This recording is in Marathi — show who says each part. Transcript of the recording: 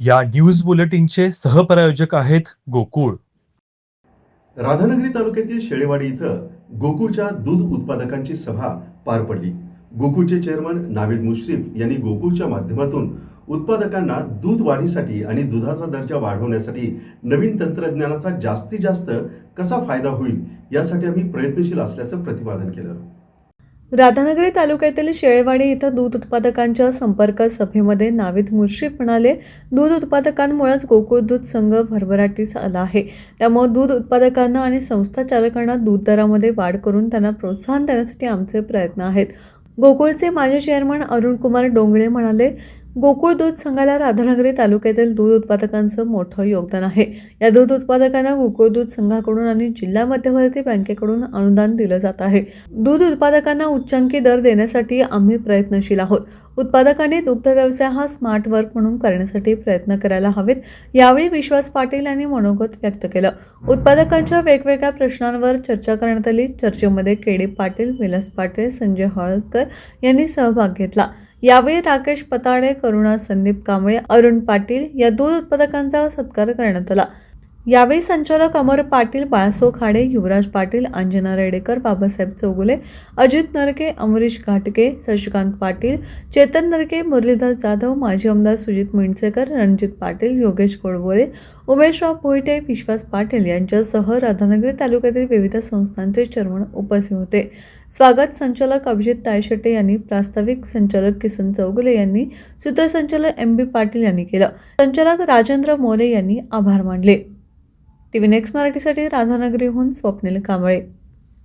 Speaker 1: या न्यूज बुलेटिनचे सहप्रायोजक आहेत गोकुळ.
Speaker 2: राधानगरी तालुक्यातील शेळेवाडी इथं गोकुळच्या दूध उत्पादकांची सभा पार पडली. गोकुळचे चेअरमन नावेद मुश्रीफ यांनी गोकुळच्या माध्यमातून उत्पादकांना दूध वाढीसाठी आणि दुधाचा दर्जा वाढवण्यासाठी नवीन तंत्रज्ञानाचा जास्तीत जास्त कसा फायदा होईल यासाठी आम्ही प्रयत्नशील असल्याचं प्रतिपादन केलं.
Speaker 3: राधानगरी तालुक्यातील शेळवाडी इथं दूध उत्पादकांच्या संपर्क सभेमध्ये नाविद मुर्शीफ म्हणाले दूध उत्पादकांमुळेच गोकुळ दूध संघ भरभराटीस आला आहे. त्यामुळे दूध उत्पादकांना आणि संस्था चालकांना दूध दरामध्ये वाढ करून त्यांना प्रोत्साहन देण्यासाठी आमचे प्रयत्न आहेत. गोकुळचे माजी चेअरमन अरुण कुमार डोंगळे म्हणाले गोकुळ दूध संघाला राधानगरी तालुक्यातील दूध उत्पादकांचं मोठं योगदान आहे. या दूध उत्पादकांना गोकुळ दूध संघाकडून आणि जिल्हा मध्यवर्ती बँकेकडून अनुदान दिलं जात आहे. दूध उत्पादकांना उच्चांकी दर देण्यासाठी आम्ही प्रयत्नशील आहोत. उत्पादकांनी दुग्ध व्यवसाय हा स्मार्ट वर्क म्हणून करण्यासाठी प्रयत्न करायला हवेत यावेळी विश्वास पाटील यांनी मनोगत व्यक्त केलं. उत्पादकांच्या वेगवेगळ्या प्रश्नांवर चर्चा करण्यात आली. चर्चेमध्ये केडी पाटील विलास पाटील संजय हळदकर यांनी सहभाग घेतला. यावेळी राकेश पताडे करुणा संदीप कांबळे अरुण पाटील या दूध उत्पादकांचा सत्कार करण्यात आला. यावेळी संचालक अमर पाटील बाळसो खाडे युवराज पाटील अंजना रेडेकर बाबासाहेब चौगुले अजित नरके अमरीश घाटके शशिकांत पाटील चेतन नरके मुरलीधर जाधव माजी आमदार सुजित मिणसेकर रणजित पाटील योगेश गोडबोळे उमेशराव भोईटे विश्वास पाटील यांच्यासह राधानगरी तालुक्यातील विविध संस्थांचे चेअरमन उपस्थित होते. स्वागत संचालक अभिजित तायशेटे यांनी प्रास्ताविक संचालक किसन चौगुले यांनी सूत्रसंचालक एम बी पाटील यांनी केलं. संचालक राजेंद्र मोरे यांनी आभार मानले. टीव्ही नेक्स्ट मराठीसाठी राधानगरीहून स्वप्नील कांबळे.